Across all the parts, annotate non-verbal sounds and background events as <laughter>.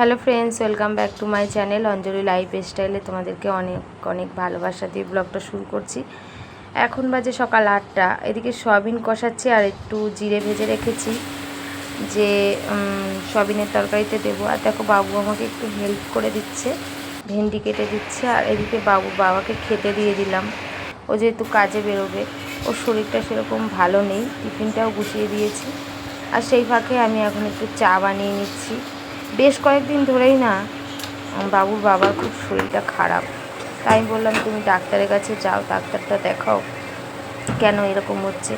Hello friends welcome back to my channel Anjali life স্টাইলে তোমাদেরকে অনেক অনেক ভালোবাসা দিয়ে ব্লগটা শুরু করছি। এখন বাজে সকাল আটটা, এদিকে সয়াবিন কষাচ্ছি আর একটু জিরে ভেজে রেখেছি। যে সয়াবিনের তরকারিতে দেবো। আর দেখো বাবু আমাকে একটু হেল্প করে দিচ্ছে, ভেন্ডি কেটে দিচ্ছে আর এদিকে বাবু বাবাকে খেতে দিয়ে দিলাম। ও যেহেতু কাজে বেরোবে, ওর শরীরটা সেরকম ভালো নেই, টিফিনটাও গুছিয়ে দিয়েছি। আর সেই ফাঁকে আমি এখন একটু চা বানিয়ে নিচ্ছি। বেশ কয়েকদিন ধরেই না বাবুর বাবার খুব শরীরটা খারাপ। তাই বললাম, তুমি ডাক্তারের কাছে যাও, ডাক্তারটা দেখাও কেন এরকম হচ্ছে?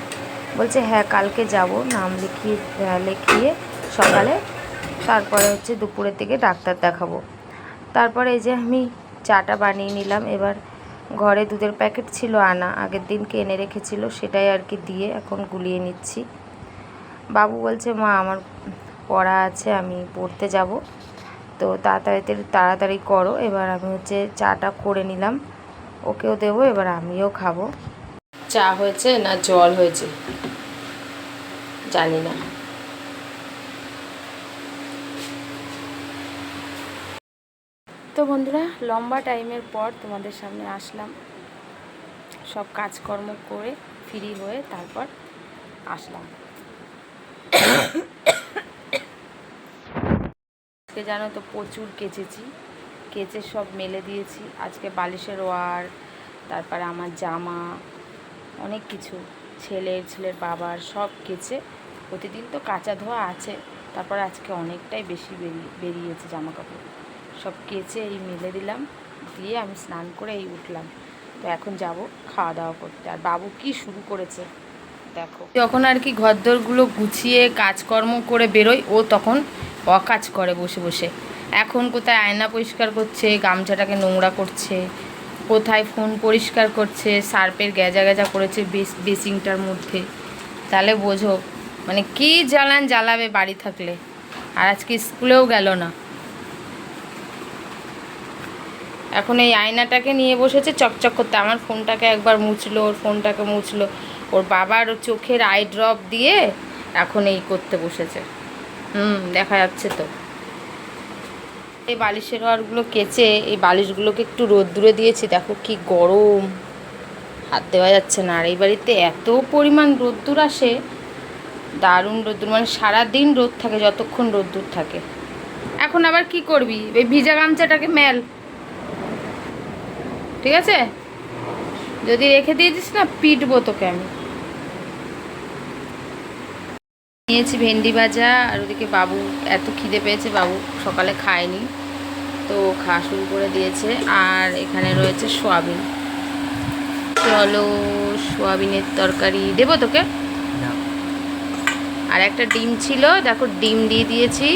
বলছে হ্যাঁ কালকে যাব, নাম লিখিয়ে লিখিয়ে সকালে তারপরে হচ্ছে দুপুরের দিকে ডাক্তার দেখাবো। তারপরে এই যে আমি চাটা বানিয়ে নিলাম, এবার ঘরে দুধের প্যাকেট ছিল আনা, আগের দিনকে এনে রেখেছিল সেটাই আর কি দিয়ে এখন গুলিয়ে নিচ্ছি। বাবু বলছে, মা, আমার পড়া আছে, আমি পড়তে যাব। তো তাড়াতাড়ি তাড়াতাড়ি করো। এবার আমি হচ্ছে চাটা করে নিলাম। ওকেও দেবো, এবার আমিও খাব। চা হয়েছে না জল হয়েছে? জানি না। তো বন্ধুরা, লম্বা টাইমের পর তোমাদের সামনে আসলাম। সব কাজকর্ম করে, ফ্রি হয়ে তারপর আসলাম। আজকে জানো তো প্রচুর কেচেছি। কেচে সব মেলে দিয়েছি। আজকে বালিশের ওয়ার, তারপরে আমার জামা, অনেক কিছু। ছেলের ছেলের বাবার সব কেচে। প্রতিদিন তো কাঁচা ধোয়া আছে। তারপর আজকে অনেকটাই বেশি বেরিয়ে বেরিয়েছে জামা কাপড় সব কেচে এই মেলে দিলাম। দিয়ে আমি স্নান করে এই উঠলাম। তো এখন যাব খাওয়া দাওয়া করতে। আর বাবু কি শুরু করেছে? দেখো। যখন আর কি ঘরদোরগুলো গুছিয়ে কাজকর্ম করে বেরোয় ও তখন অকাজ করে বসে বসে। এখন কোথায় আয়না পরিষ্কার করছে, গামছাটাকে নোংরা করছে, কোথায় ফোন পরিষ্কার করছে, সার্পের গ্যাজা গ্যাজা করেছে বেস বেসিংটার মধ্যে। তাহলে বোঝো মানে কি জ্বালান জ্বালাবে বাড়ি থাকলে? আর আজকে স্কুলেও গেল না। এখন এই আয়নাটাকে নিয়ে বসেছে, চকচক করতে। আমার ফোনটাকে একবার মুছলো, ওর ফোনটাকে মুছলো। ওর বাবার চোখের আই ড্রপ দিয়ে এখন এই করতে বসেছে। হুম, দেখা যাচ্ছে তো। এই বালিশের হাড়গুলো কেচে, এই বালিশগুলোকে একটু রোদ্দুরে দিয়েছি, দেখো কি গরম। হাত দেওয়া যাচ্ছে না, আর এই বাড়িতে এত পরিমাণ রোদ্দুর আসে, দারুণ রোদ্দুর মানে সারাদিন রোদ থাকে, যতক্ষণ রোদ্দুর থাকে। এখন আবার কি করবি? এই ভিজা গামছাটাকে মেল। ঠিক আছে? যদি রেখে দিয়েছিস না, পিটবো তোকে আমি। নিয়েছি ভেন্ডি ভাজা আর ওদিকে বাবু এত খিদে পেয়েছে বাবু সকালে খায়নি। তো খাওয়া শুরু করে দিয়েছে আর এখানে রয়েছে সোয়াবিন। চলো সোয়াবিনের তরকারি দেবো তোকে? আর একটা ডিম ছিল দেখো ডিম দিয়ে দিয়েছি।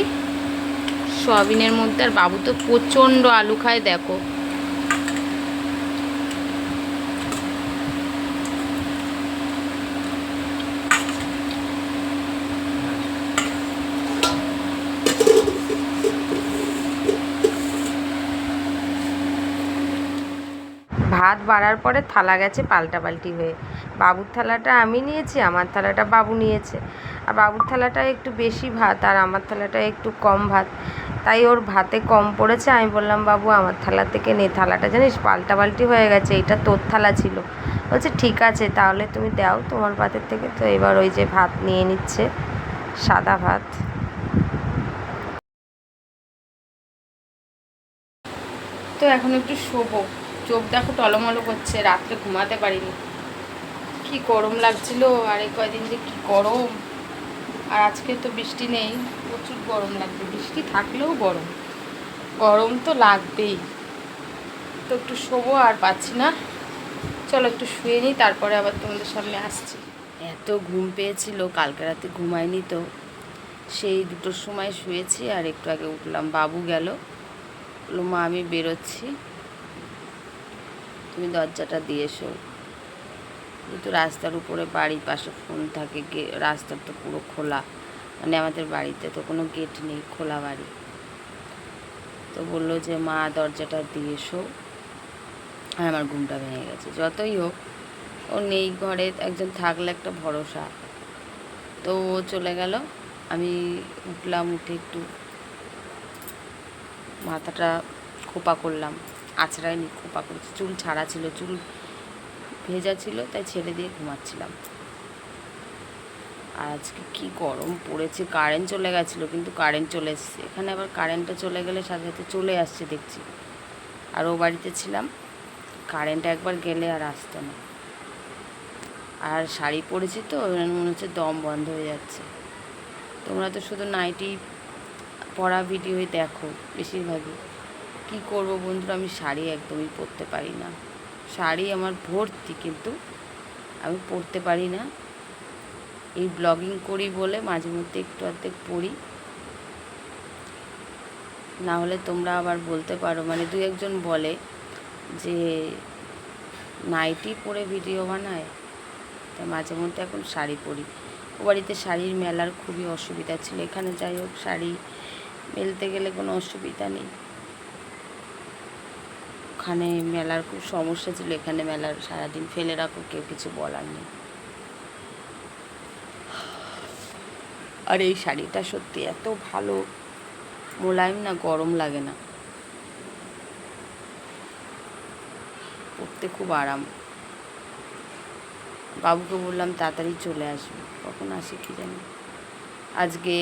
সোয়াবিনের মধ্যে আর বাবু তো প্রচণ্ড আলু খায় দেখো। ভাত বাড়ার পরে থালা গেছে পাল্টাপাল্টি হয়ে। বাবুর থালাটা আমি নিয়েছি, আমার থালাটা বাবু নিয়েছে। আর বাবুর থালাটা একটু বেশি ভাত আর আমার থালাটা একটু কম ভাত। তাই ওর ভাতে কম পড়েছে, আমি বললাম, বাবু, আমার থালা থেকে নে, থালাটা জানিস পাল্টাপাল্টি হয়ে গেছে, এটা তোর থালা ছিল। বলছে, ঠিক আছে, তাহলে তুমি দাও তোমার ভাতের থেকে। তো এবার ওই যে ভাত নিয়ে নিচ্ছে, সাদা ভাত। তো এখন একটু শোবো। চোখ দেখো টলমলো করছে, রাত্রে ঘুমাতে পারিনি। কি গরম লাগছিল, আর এই কয়দিন যে কি গরম। আর আজকে তো বৃষ্টি নেই, প্রচুর গরম লাগবে। বৃষ্টি থাকলেও গরম। গরম তো লাগবেই। তো একটু শোবো আর পাচ্ছি না। চলো একটু শুয়ে নিই, তারপরে আবার তোমাদের সামনে আসছি। এত ঘুম পেয়েছিল, কালকে রাতে ঘুমায়নি তো। সেই দুটোর সময় শুয়েছি, আর একটু আগে উঠলাম। বাবু গেল। বলল, মা, আমি বেরোচ্ছি। তুমি দরজাটা দিয়ে এসো। যেহেতু রাস্তার উপরে বাড়ির পাশে ফোন থাকে, গে, রাস্তার তো পুরো খোলা। মানে আমাদের বাড়িতে তো কোনো গেট নেই, খোলা বাড়ি। তো বলল যে, মা, দরজাটা দিয়ে এসো। আর আমার ঘুমটা ভেঙে গেছে। যতই হোক, ও নেই ঘরে, একজন থাকলে একটা ভরসা। তো ও চলে গেল। আমি উঠলাম, উঠে একটু মাথাটা খোপা করলাম। আছড়াইনি খোপা করেছি। চুল ছাড়া ছিল, চুল ভেজা ছিল, তাই ছেড়ে দিয়ে ঘুমাচ্ছিলাম। আজকে কি গরম পড়েছে কারেন্ট চলে গেছিল, কিন্তু কারেন্ট চলে এসছে। এখানে আবার কারেন্টটা চলে গেলে সাথে সাথে চলে আসছে, দেখছি। আর ও বাড়িতে ছিলাম কারেন্ট একবার গেলে আর আসতো না। আর শাড়ি পরেছি তো মনে হচ্ছে দম বন্ধ হয়ে যাচ্ছে। তোমরা তো শুধু নাইটি পরা ভিডিওই দেখো, বেশিরভাগই। কি করব বন্ধুরা? আমি শাড়ি একদমই পরতে পারি না। শাড়ি আমার ভর্তি, কিন্তু আমি পরতে পারি না। এই ব্লগিং করি বলে মাঝে মধ্যে একটু অর্ধেক পড়ি না হলে তোমরা আবার বলতে পারো। মানে দু একজন বলে যে, নাইটি পরে ভিডিও বানায়? তা মাঝে মধ্যে এখন শাড়ি পরি। ও বাড়িতে শাড়ির মেলার খুবই অসুবিধা ছিল। এখানে যাই হোক, শাড়ি মেলতে গেলে কোনো অসুবিধা নেই। ওখানে মেলার খুব সমস্যা ছিল, এখানে মেলার সারাদিন ফেলে রাখো, কেউ কিছু বলার নেই। আর এই শাড়িটা সত্যি এত ভালো, মোলায়েম না গরম লাগে না। পরতে খুব আরাম। বাবুকে বললাম তাড়াতাড়ি চলে আসবে, কখন আসে কি জানি। আজকে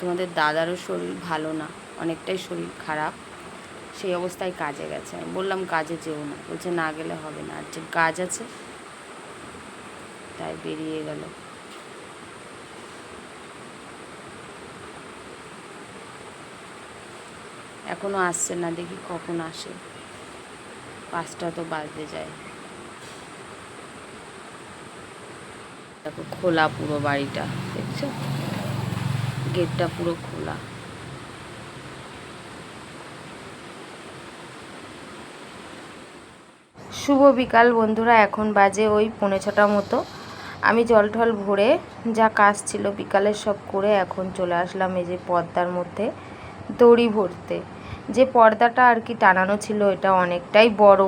তোমাদের দাদারও শরীর ভালো না, অনেকটাই শরীর খারাপ। সেই অবস্থায় কাজে গেছে। আমি বললাম, কাজে যেও না। বলছে, না গেলে হবে না। আর যে কাজ আছে, তাই বেরিয়ে গেল। এখনও আসছে না, দেখি কখন আসে। পাঁচটা তো বাজতে যায়। দেখো, খোলা পুরো বাড়িটা, দেখছ? গেটটা পুরো খোলা। শুভ বিকাল বন্ধুরা, এখন বাজে ওই পৌনে ছটা মতো। আমি জল টল ভরে যা কাজ ছিল বিকালের সব করে এখন চলে আসলাম এই যে পর্দার মধ্যে দড়ি ভরতে। যে পর্দাটা আর কি টানানো ছিল এটা অনেকটাই বড়।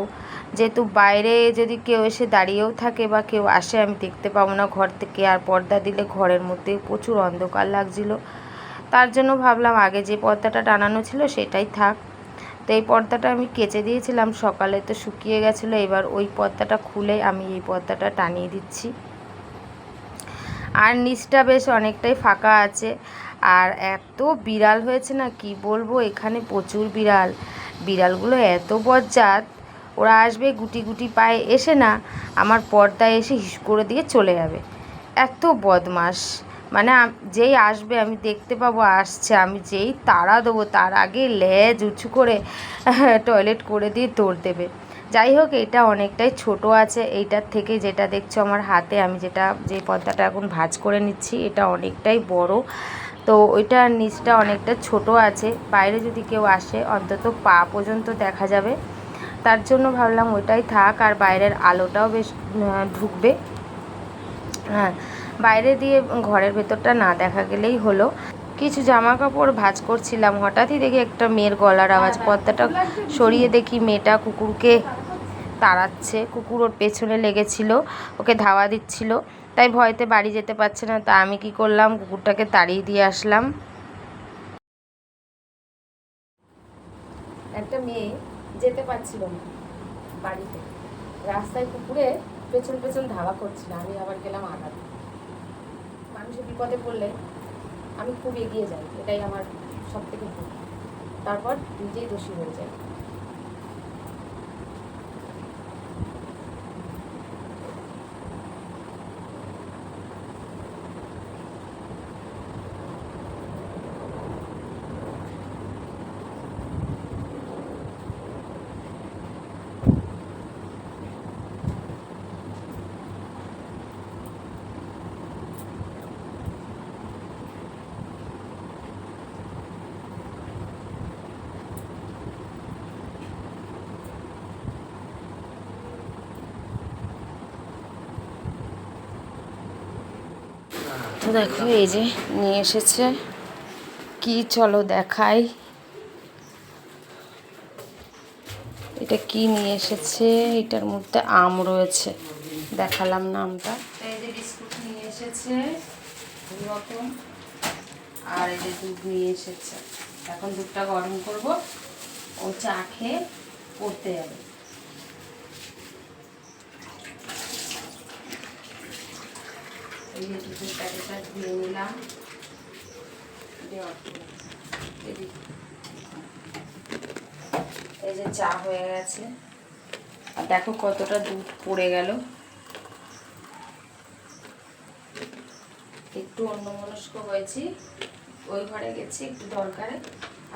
যেহেতু বাইরে যদি কেউ এসে দাঁড়িয়েও থাকে বা কেউ আসে, আমি দেখতে পাবো না ঘর থেকে। আর পর্দা দিলে ঘরের মধ্যে প্রচুর অন্ধকার লাগছিল। তার জন্য ভাবলাম আগে যে পর্দাটা টানানো ছিল সেটাই থাক। তো এই পর্দাটা আমি কেচে দিয়েছিলাম, সকালে তো শুকিয়ে গেছিল, এবার ওই পর্দাটা খুলে আমি এই পর্দাটা টানিয়ে দিচ্ছি। আর নিচটা বেশ অনেকটাই ফাঁকা আছে, আর এত বিড়াল হয়েছে না, কি বলব, এখানে প্রচুর বিড়াল। বিড়ালগুলো এত বজ্জাত, ওরা আসবে গুটি গুটি পায়ে, এসে না আমার পর্দায় এসে হিস করে দিয়ে চলে যাবে। এত বদমাস মানে যেই আসবে, আমি দেখতে পাবো, আসছে। আমি যেই তাড়া দেবো, তার আগে লেজ উঁচু করে <laughs> টয়লেট করে দিয়ে দৌড় দেবে। যাই হোক, এটা অনেকটাই ছোট আছে। এইটার থেকে যেটা দেখছ আমার হাতে, আমি যেটা, যে পর্দাটা এখন ভাঁজ করে নিচ্ছি, এটা অনেকটাই বড়। তো ওইটার নিচটা অনেকটা ছোট আছে। বাইরে যদি কেউ আসে, অন্তত পা পর্যন্ত দেখা যাবে। তার জন্য ভাবলাম ওইটাই থাক, আর বাইরের আলোটাও বেশ ঢুকবে। হ্যাঁ বাইরে দিয়ে ঘরের ভেতরটা না দেখা গেলেই হলো। কিছু জামা কাপড় ভাঁজ করছিলাম। হঠাৎই দেখি একটা মেয়ের গলার আওয়াজ, পর্দাটা সরিয়ে দেখি মেয়েটা কুকুরকে তাড়াচ্ছে। কুকুর ওর পেছনে লেগেছিল, ওকে ধাওয়া দিচ্ছিল। তাই ভয়তে বাড়ি যেতে পারছে না। তা আমি কি করলাম? কুকুরটাকে তাড়িয়ে দিয়ে আসলাম। একটা মেয়ে যেতে পারছিল না বাড়িতে। রাস্তায় কুকুরে পেছন পেছন ধাওয়া করছিল। আমি আবার গেলাম আঘাত। মানুষের বিপদে পড়লে আমি খুব এগিয়ে যাই, এটাই আমার সব থেকে ভুল। তারপর নিজেই দোষী হয়ে যাই। তো দেখো, এই যে নিয়ে এসেছে। কি চলো দেখাই। এটা কি নিয়ে এসেছে? এটার মধ্যে আম রয়েছে। দেখালাম না আমটা। নিয়ে এসেছে আর এই যে দুধ নিয়ে এসেছে। এখন দুধটা গরম করব। ও চা খেয়ে পড়তে যাবে। দুধের প্যাকেটটা ধুয়ে নিলাম। এই যে চা হয়ে গেছে। আর দেখো কতটা দুধ পড়ে গেল। একটু অন্যমনস্ক হয়েছি। ওই ঘরে গেছি একটু দরকারে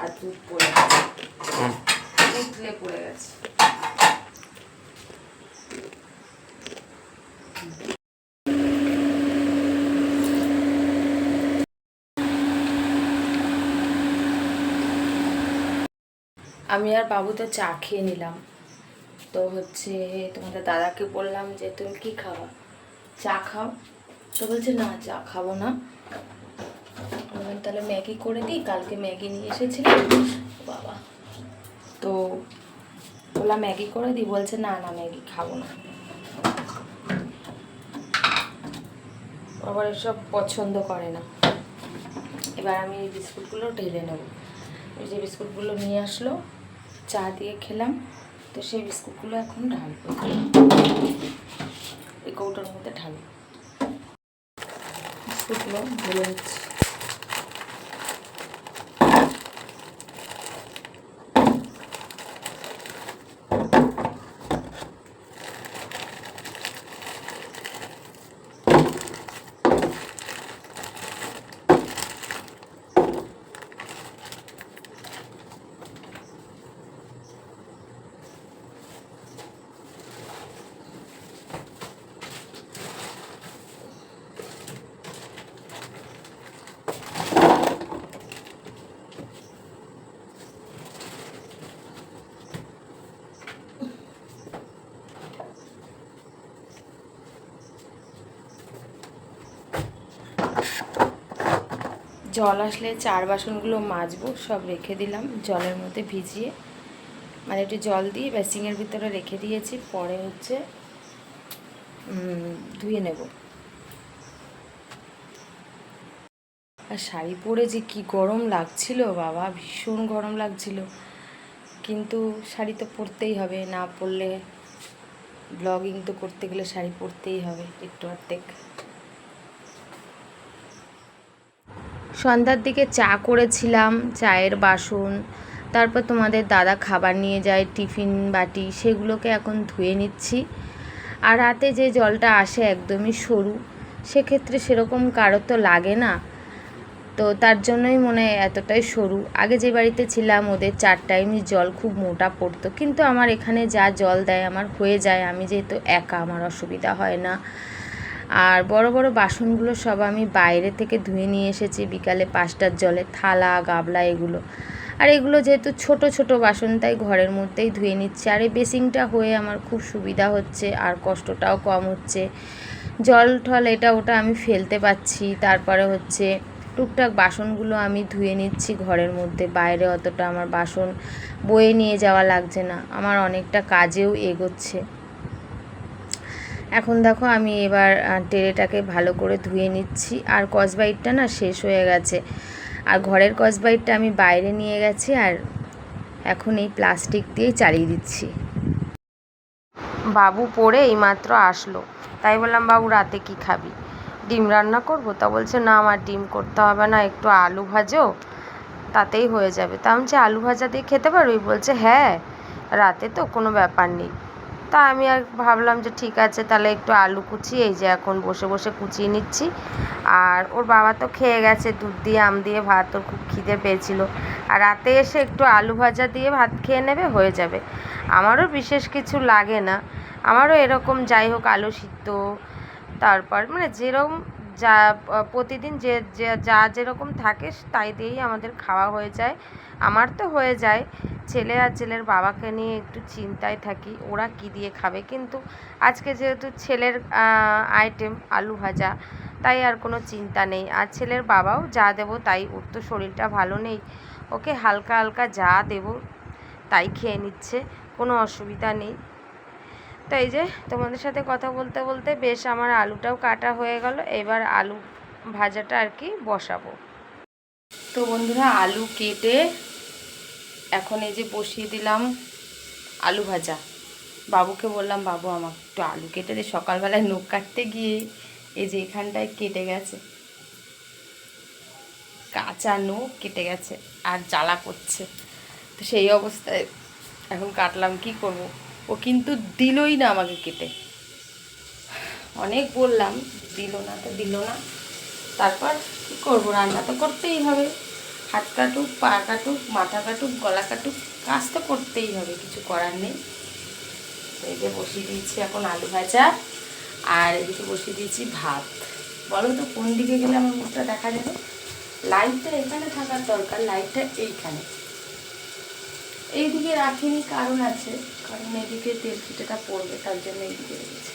আর দুধ পড়ে গেছে। পড়ে গেছে। আমি আর বাবু তো চা খেয়ে নিলাম। তো হচ্ছে তোমাদের দাদাকে বললাম যে, তুমি কি খাওয়া চা খাও? তো বলছে, না, চা খাব না। তাহলে ম্যাগি করে দিই, কালকে ম্যাগি নিয়ে এসেছিলাম। বাবা। তো বললাম, ম্যাগি করে দিই? বলছে, না না, ম্যাগি খাব না। আবার এসব পছন্দ করে না। এবার আমি এই বিস্কুটগুলো ঢেলে নেব। এই যে বিস্কুটগুলো নিয়ে আসলো চা দিয়ে খেলাম। তো সেই বিস্কুটগুলো এখন ঢালবো। এই কৌটার মধ্যে ঢালবো। বিস্কুটগুলো ভালো হচ্ছে জল আসলে চার বাসনগুলো মাজবো, সব রেখে দিলাম জলের মধ্যে ভিজিয়ে। মানে একটু জল দিয়ে বেসিংয়ের ভিতরে রেখে দিয়েছি, পরে হচ্ছে ধুয়ে নেব। আর শাড়ি পরে যে কি গরম লাগছিল বাবা, ভীষণ গরম লাগছিল। কিন্তু শাড়ি তো পরতেই হবে, না পরলে ব্লগিং তো করতে গেলে শাড়ি পরতেই হবে, একটু অর্ধেক। সন্ধ্যার দিকে চা করেছিলাম, চায়ের বাসন, তারপর তোমাদের দাদা খাবার নিয়ে যায়, টিফিন বাটি, সেগুলোকে এখন ধুয়ে নিচ্ছি। আর রাতে যে জলটা আসে একদমই সরু, সেক্ষেত্রে সেরকম কারও তো লাগে না। তো তার জন্যই মনে হয় এতটাই সরু। আগে যে বাড়িতে ছিলাম, ওদের চার টাইমই জল খুব মোটা পড়তো। কিন্তু আমার এখানে যা জল দেয়, আমার হয়ে যায়। আমি যেহেতু একা, আমার অসুবিধা হয় না। আর বড় বড় বাসনগুলো সব আমি বাইরে থেকে ধুয়ে নিয়ে এসেছি। বিকালে পাঁচটার জলে থালা, গাবলা এগুলো। আর এগুলো যেহেতু ছোট ছোট বাসন, তাই ঘরের মধ্যেই ধুয়ে নিচ্ছে। আর এই বেসিংটা হয়ে আমার খুব সুবিধা হচ্ছে, আর কষ্টটাও কম হচ্ছে। জল টল এটা ওটা আমি ফেলতে পাচ্ছি তারপরে হচ্ছে টুকটাক বাসনগুলো আমি ধুয়ে নিচ্ছি ঘরের মধ্যে। বাইরে অতটা আমার বাসন বয়ে নিয়ে যাওয়া লাগছে না। আমার অনেকটা কাজেও এগোচ্ছে। এখন দেখো আমি এবার টেরেটাকে ভালো করে ধুয়ে নিচ্ছি। আর কসবাইটটা না শেষ হয়ে গেছে। আর ঘরের কসবাইটটা আমি বাইরে নিয়ে গেছি আর এখন এই প্লাস্টিক দিয়েই চালিয়ে দিচ্ছি। বাবু পড়ে এইমাত্র আসলো। তাই বললাম, বাবু, রাতে কি খাবি? ডিম রান্না করব? তা বলছে, না, আমার ডিম করতে হবে না, একটু আলু ভাজো, তাতেই হয়ে যাবে। তা আমি আলু ভাজা দিয়ে খেতে পারবি? বলছে হ্যাঁ রাতে তো কোনো ব্যাপার নেই। তা আমি আর ভাবলাম যে ঠিক আছে, তাহলে একটু আলু কুচি, এই যে এখন বসে বসে কুচিয়ে নিচ্ছি। আর ওর বাবা তো খেয়ে গেছে, দুধ দিয়ে, আম দিয়ে ভাত, ওর খুব খিদে পেয়েছিল। আর রাতে এসে একটু আলু ভাজা দিয়ে ভাত খেয়ে নেবে, হয়ে যাবে। আমারও বিশেষ কিছু লাগে না। আমারও এরকম যাই হোক আলু সিদ্ধ, তারপর মানে যেরকম যা প্রতিদিন যে, যে- যা যেরকম থাকে তাই দিয়েই আমাদের খাওয়া হয়ে যায়। আমার তো হয়ে যায়। ছেলে আর ছেলের বাবাকে নিয়ে একটু চিন্তায় থাকি, ওরা কি দিয়ে খাবে? কিন্তু আজকে যেহেতু ছেলের আইটেম আলু ভাজা, তাই আর কোনো চিন্তা নেই। আর ছেলের বাবাও যা দেবো তাই, ওর তো শরীরটা ভালো নেই। ওকে হালকা হালকা যা দেবো তাই খেয়ে নিচ্ছে, কোনো অসুবিধা নেই। তো এই যে, তোমাদের সাথে কথা বলতে বলতে বেশ আমার আলুটাও কাটা হয়ে গেল, এবার আলু ভাজাটা আর কি বসাবো। তো বন্ধুরা, আলু কেটে এখন এই যে বসিয়ে দিলাম আলু ভাজা। বাবুকে বললাম, বাবু আমার একটু আলু কেটে দে, সকালবেলায় নখ কাটতে গিয়ে এই যে এখানটায় কেটে গেছে। কাঁচা নখ কেটে গেছে, আর জ্বালা করছে। তো সেই অবস্থায় এখন কাটলাম, কি করব? ও কিন্তু দিলই না আমাকে কেটে। অনেক বললাম, দিল না তো দিল না। তারপর কী করব, রান্না তো করতেই হবে। হাত কাটুক, পা কাটুক, মাথা কাটুক, গলা কাটুক, কাজ তো করতেই হবে, কিছু করার নেই। এই যে বসিয়ে দিয়েছি এখন আলু ভাজা, আর এদিকে বসিয়ে দিয়েছি ভাত। বলো তো, কোন দিকে গেলে আমার মুখটা দেখা যাবে? লাইটটা এখানে থাকার দরকার লাইটটা এইখানে। এইদিকে রাখিনি, কারণ আছে। কারণ এদিকে তেল পিঠেটা পড়বে, তার জন্য এইদিকে রেখেছি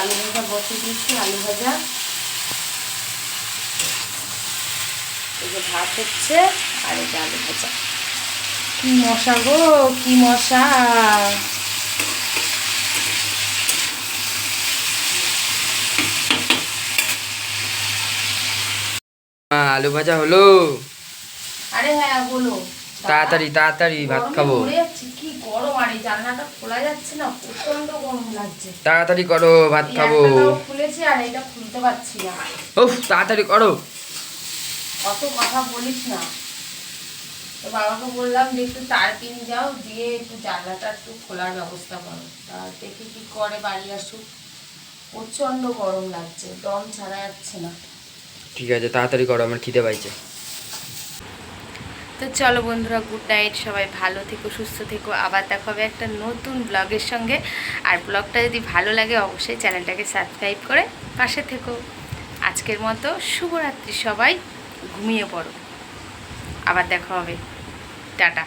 আলু ভাজা বসে দিচ্ছি আলু ভাজা। এই যে ভাত হচ্ছে, আর এই যে আলু ভাজা। কি মশা গো, কি মশা। আলু ভাজা হলো? আরে হ্যাঁ বলো। তাড়াতাড়ি তাড়াতাড়ি ভাত খাব। কি গরম আর এই জানলাটা খোলা যাচ্ছে না প্রচণ্ড গরম লাগছে। তাড়াতাড়ি করো ভাত খাব। খুলেছি আর এটা খুলতে পারছি না। উফ তাড়াতাড়ি করো। অত কথা বলিস না। তো বাবাকে বললাম যে একটু তার পিন যাও দিয়ে একটু জানলাটা একটু খোলার ব্যবস্থা করো। তা দেখি কি করে বাড়ি আসুক। প্রচণ্ড গরম লাগছে দম ছাড়া যাচ্ছে না। ঠিক আছে, তাড়াতাড়ি করো, আমার খিদে পাইছে। তো চলো বন্ধুরা গুড নাইট সবাই ভালো থেকো, সুস্থ থেকো। আবার দেখা হবে একটা নতুন ব্লগের সঙ্গে। আর ব্লগটা যদি ভালো লাগে, অবশ্যই চ্যানেলটাকে সাবস্ক্রাইব করে পাশে থেকো। আজকের মতো শুভরাত্রি সবাই, ঘুমিয়ে পড়ো। আবার দেখা হবে। টাটা।